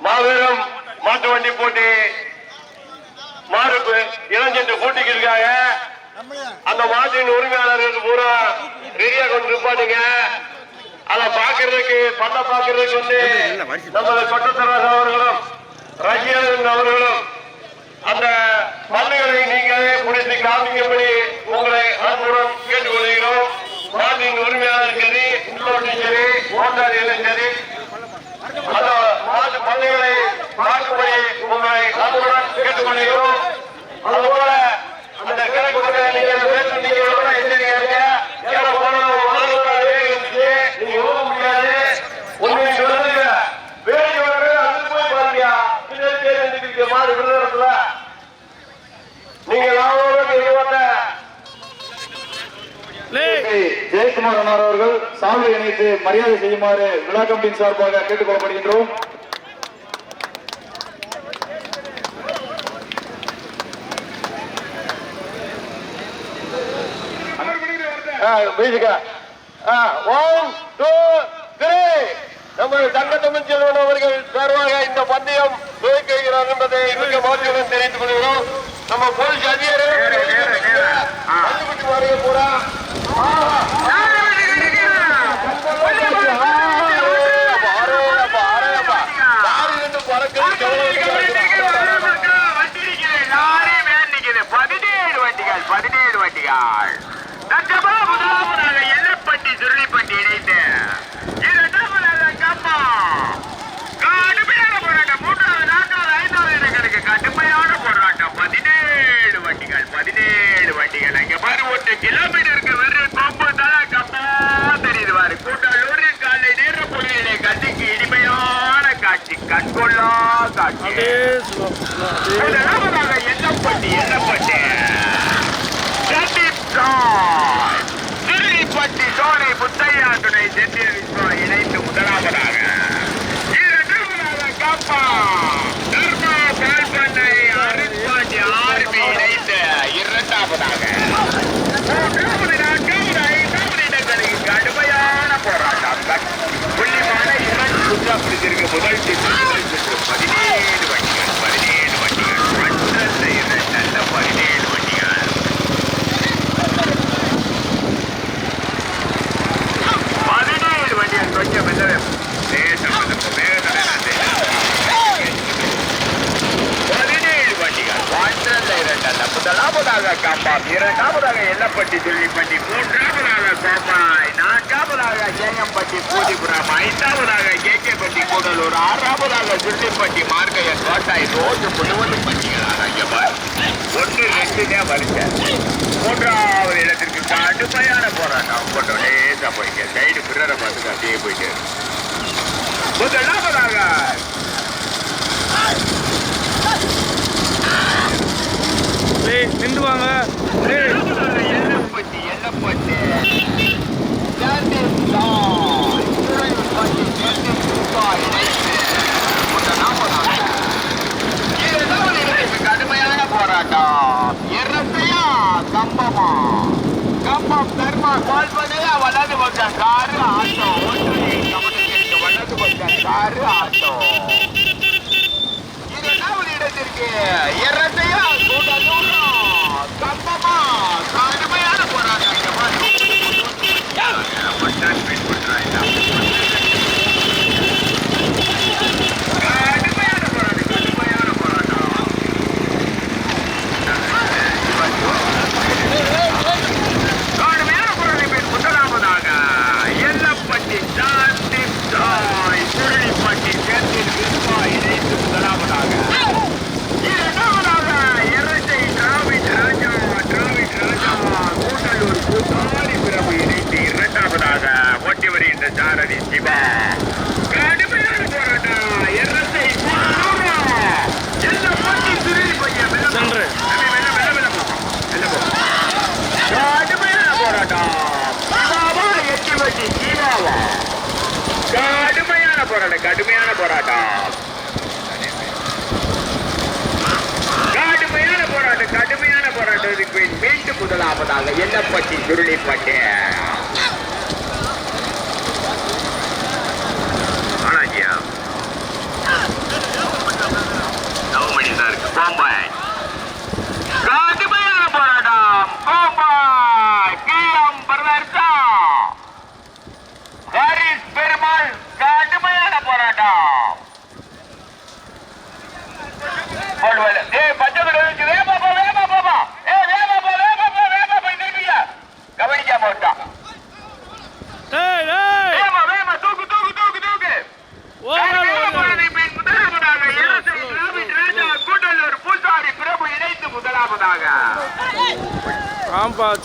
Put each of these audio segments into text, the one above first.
மாபெரும் மாட்டு வண்டி போட்டி மாடு இளஞ்சென்று போட்டிக்கு இருக்காங்க அந்த மாட்டின் உரிமையாளர்கள் பூரா ரெடியா கொண்டு நிப்பாட்டுங்க அதை பாக்குறதுக்கு பண்ண பாக்குறதுக்கு வந்து நமது பட்டத்தராஜ் அவர்களும் ரஜியன் அவர்களும் அந்த பல்லுகளை நீங்களே முடித்து காமிக்கும்படி உங்களை அன்புடன் கேட்டுக்கொள்கிறோம். மாட்டின் உரிமையாளர் சரி உள்ளோட்டும் சரி ஓட்டாளிகளும் சரி அந்த மாட்டு பள்ளிகளை பார்க்கும்படி உங்களை அன்புடன் கேட்டுக்கொள்கிறோம். அதுபோல இணைத்து மரியாதை செய்யுமாறு விழா கமிட்டியின் சார்பாக கேட்டுக்கொள்ளப்படுகின்றோம் ஒன் டூ த்ரீ நம்ம தங்க தமிழ் செல்வன் அவர்கள் சார்பாக இந்த பந்தயம் துவக்குகிறார் என்பதை மிக மகிழ்ச்சியுடன் தெரிவித்துக் கொள்கிறோம். நம்ம போலீஸ் வரைய பூரா. இரண்டாவதாக எல்லப்பட்டி துள்ளிப்பட்டி மூன்றாவதாக கோப்பாய் நான்காவதாக ஜெயம்பட்டி பூதிபுரம் ஐந்தாவதாக பட்டி கூடலூர் ஆறாவதாக துள்ளிப்பட்டி மார்க்கையன் கோட்டாய் ரோடு முழுவதும் பட்டிகள் ஐயப்பார் ஒன்று ரெண்டுனே வருஷ மூன்றாவது இடத்திற்கு கடுமையான போராட்டம் கொண்டு லேசா சைடு பிறரை பார்த்துட்டு அப்படியே போயிட்டு. முதலாவதாக. நின்று வாங்க இடத்திற்கு இரட்டையா கூட்டலூரம் கம்பமா கடுமையான போராட்டம் இங்க பாரு. ஒற்றான் பெண் பண்றாங்க. கடுமையான போராட்டம் கடுமையான போராட்டம் கடுமையான போராட்டம் பேர் முதலாவதாக எல்லப்பட்டி சாந்தி சாய் சுருளிப்பட்டி சேர்த்தில் விருப்பா இணைந்து முதலாவதாக இரண்டாவதாக இரட்டை டிராவிட் ராஜா டிராவிட் ராஜா கூட்டலூர் கூட்டாளி பிரபு இணைந்து இரண்டாவதாக ஓட்டி வருகின்ற சாரதி சிவா கடுமையான போராட்டம் இரட்டை கூட்டலூர் எல்லப்பட்டி சுருளி பையன் மெல்ல போ. சென்று. தம்பி, மெல்ல, மெல்ல, மெல்ல போ. மெல்ல போ. கடுமையான போராட்டம் சிவாவா எட்டி வட்டி ஜீவாவா கடுமையான போராட்டம். கடுமையான போராட்டம் கடுமையான போராட்டம் மீண்டும் முதலாவதாக பற்றி சுருளிப்பட்டு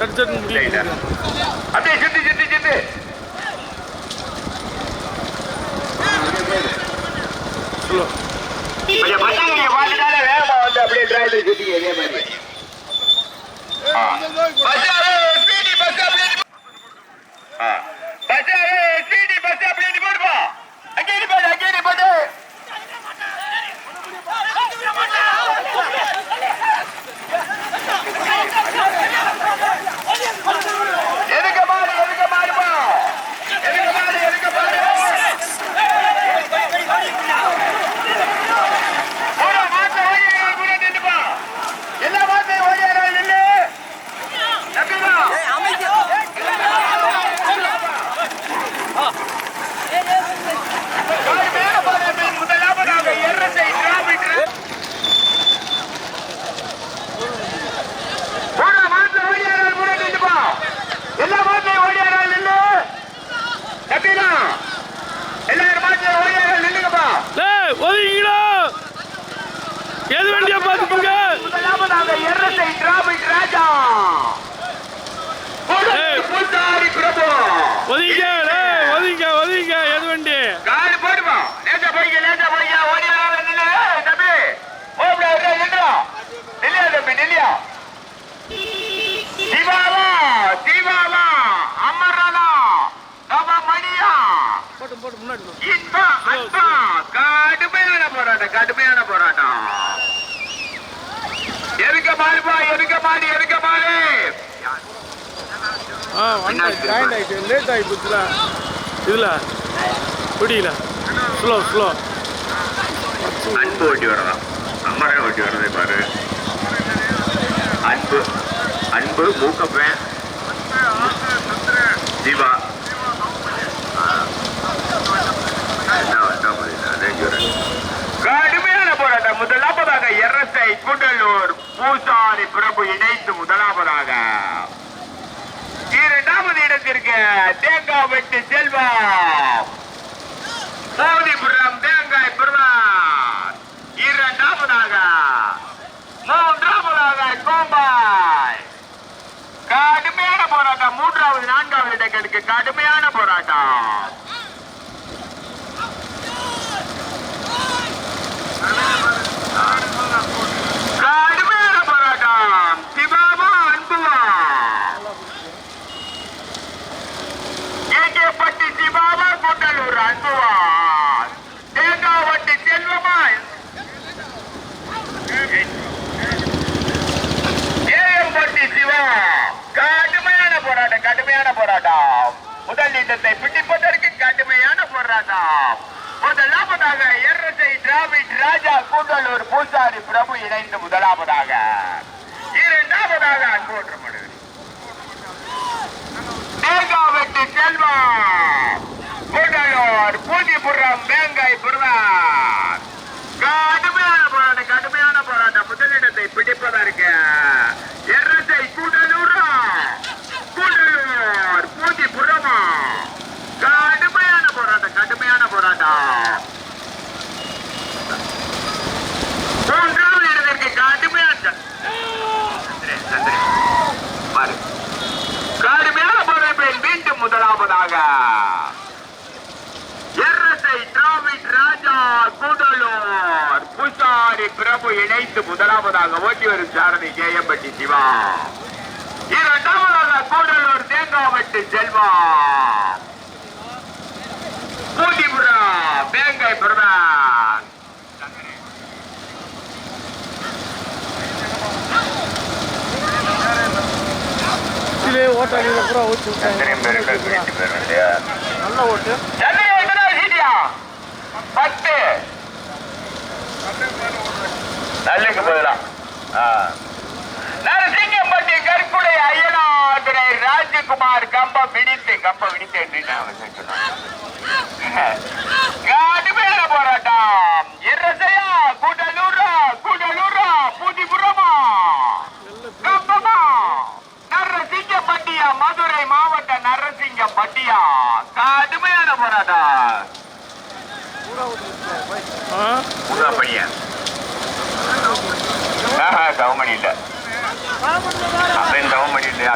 ஆம்பா சட் சட் முடியல அப்படியே சித்து சித்து சித்து சொல்லு. பார்த்துட்டாலே வேகமா வந்து அப்படியே டிரைவர் சுத்திங்க இதே மாதிரி. ஒதுங்க ஒதுங்க ஒதுங்க எது வண்டி? காடு போடுமா லேசா போய்க்க லேசா போய்க்க. ஓடி தம்பி. ஓடுடா ஓடுடா நில்லுடா. தம்பி நில்லியா சிவாவா சிவாவா அமரனா நவ மணியா போட்டு போட்டு முன்னாடி போ. இன்பா கடுமையான போராட்டம். கடுமையான போராட்டம் எதுக்க மாறுப்பா எதுக்க மாறி எதுக்க மாறு ஆ வண்டி ஜாயின் ஆயிட்டு லேட் ஆகி போச்சுல. இதுல? பிடிக்கல ஸ்லோ ஸ்லோ அன்பு ஓட்டி வரலாம் அம்மரன் ஓட்டி வரதை பாரு. அன்பு அன்பு மூக்கப்பேன் ஜீவா கடுமையான போராட்டம் முதலாவதாக எரசை குண்டலூர் பூசாரி பிரபு இணைத்து முதலாவதாக இரண்டாவது இடத்திற்கு தேங்காய் வெட்டு செல்வம் மோதிபுரம் தேங்காய் பிரதான் இரண்டாவதாக மூன்றாவதாக கோம்பாய் கடுமையான போராட்டம் மூன்றாவது இது கடுமையான போராட்டம். கடுமையான போராட்டம். சிவாவா அன்புவா ஏகேப்பட்டி கூட்டலூர் அன்புவா தேங்காவட்டி செல்வமா? ஏஎம்பட்டி சிவா போராட்டம் முதல் நீட்டத்தை பிடிப்பதற்கு கடுமையான போராட்டம் முதலாவதாக எரசை டிராவிட் ராஜா கூட்டலூர் பூசாரி பிரபு இணைந்து முதலாவதாக. இரண்டாவதாக அன்போற்று மடு தேங்காவெட்டு செல்வம் கூட்டலூர் பூஜிபுரம் வேங்காய் புரதார் கடுமையான போராட்டம் கடுமையான போராட்டம் முதலிடத்தை பிடிப்பதற்கு எர்ரசை கூடலூரா கூடலூர் பூஜிபுரமா கடுமையான போராட்டம் கடுமையான போராட்டம் மூன்றாவது இடத்திற்கு கடுமையான நன்றி, நன்றி. பாரு. கடுமையான போராட்டம் மீண்டும் முதலாவதாக எர்ரசை டிராவிட் ராஜா கூடலூர் பூசாரி பிரபு இணைத்து முதலாவதாக ஓட்டி வரும் சாரதி கேயம்பட்டி சிவா. இரண்டாவதாக கூடலூர் தேங்காவட்டு செல்வா. பூதிபுரம் வேங்கை பிரதான். இதுலயே ஓட்டாளி பூரா ஓட்டி நல்ல ஓட்டு.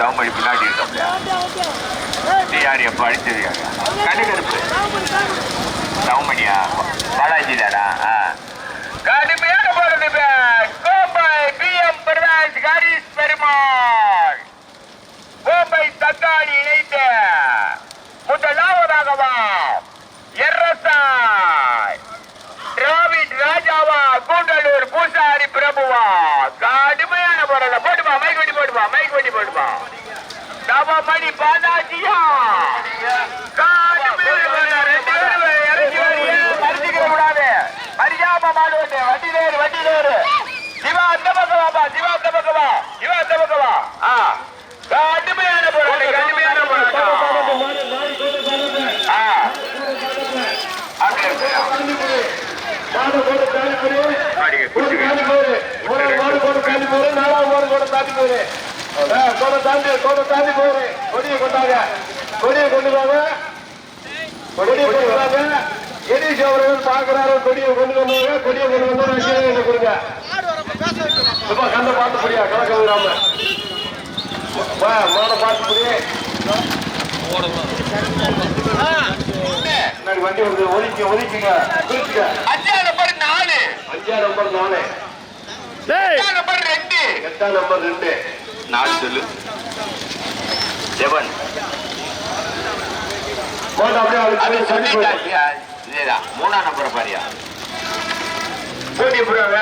தவமணி பின்னாடி இருக்கா யார் எப்ப அடிச்சது கடுகருப்பு தவமணியா பாலாஜி தவமணி இறங்கி வரீங்க. மறிச்சுக்கிற கூடாது. மறிக்காம மாடுவட்டு. வண்டி நேரு, வண்டி நேரு. சிவா அந்த பக்கம் வாப்பா, சிவா அந்த பக்கம் வா. சிவா அந்த பக்கம் வா. ஆ. கடுமையான போராட்டம், கடுமையான போராட்டம். ஆ. அப்படியே குடிச்சுக்க. தாண்டி போடு ஒரு மாடு போட்டு தாண்டி போடு நாலாவது மாடு போட்டு தாண்டி போடு ஆ, கோடை தாண்டி கோடை தாண்டி போடு கொடியை கொண்டாங்க கொடியை கொண்டு வாங்க கொடியை கொண்டு வாங்க எடிஷ் அவர்கள் கொடியை கொண்டு வந்தாங்க கொடியை கொண்டு வந்து ரசிகர்களை கொடுங்க. சும்மா கண்ணை பார்த்து புரியா கலக்க விடாம. வா மாடை பார்த்து புரிய வண்டி வருது. ஒதுக்கி ஒதுக்கிங்க. பிரிச்சுங்க அஞ்சாவது நம்பர் நாலு. அஞ்சாம் நம்பர் நாலு. டேய் எட்டாவது நம்பர் ரெண்டு. எட்டாம் நம்பர் ரெண்டு. நாலு சொல்லு செவன் போட்டு அப்படியே அது அவளுக்கு சொல்லி போயிடு சொல்லிட்டாச்சியா இதேதான் மூணாம் நம்பர் பாரியா போட்டி புரியாங்க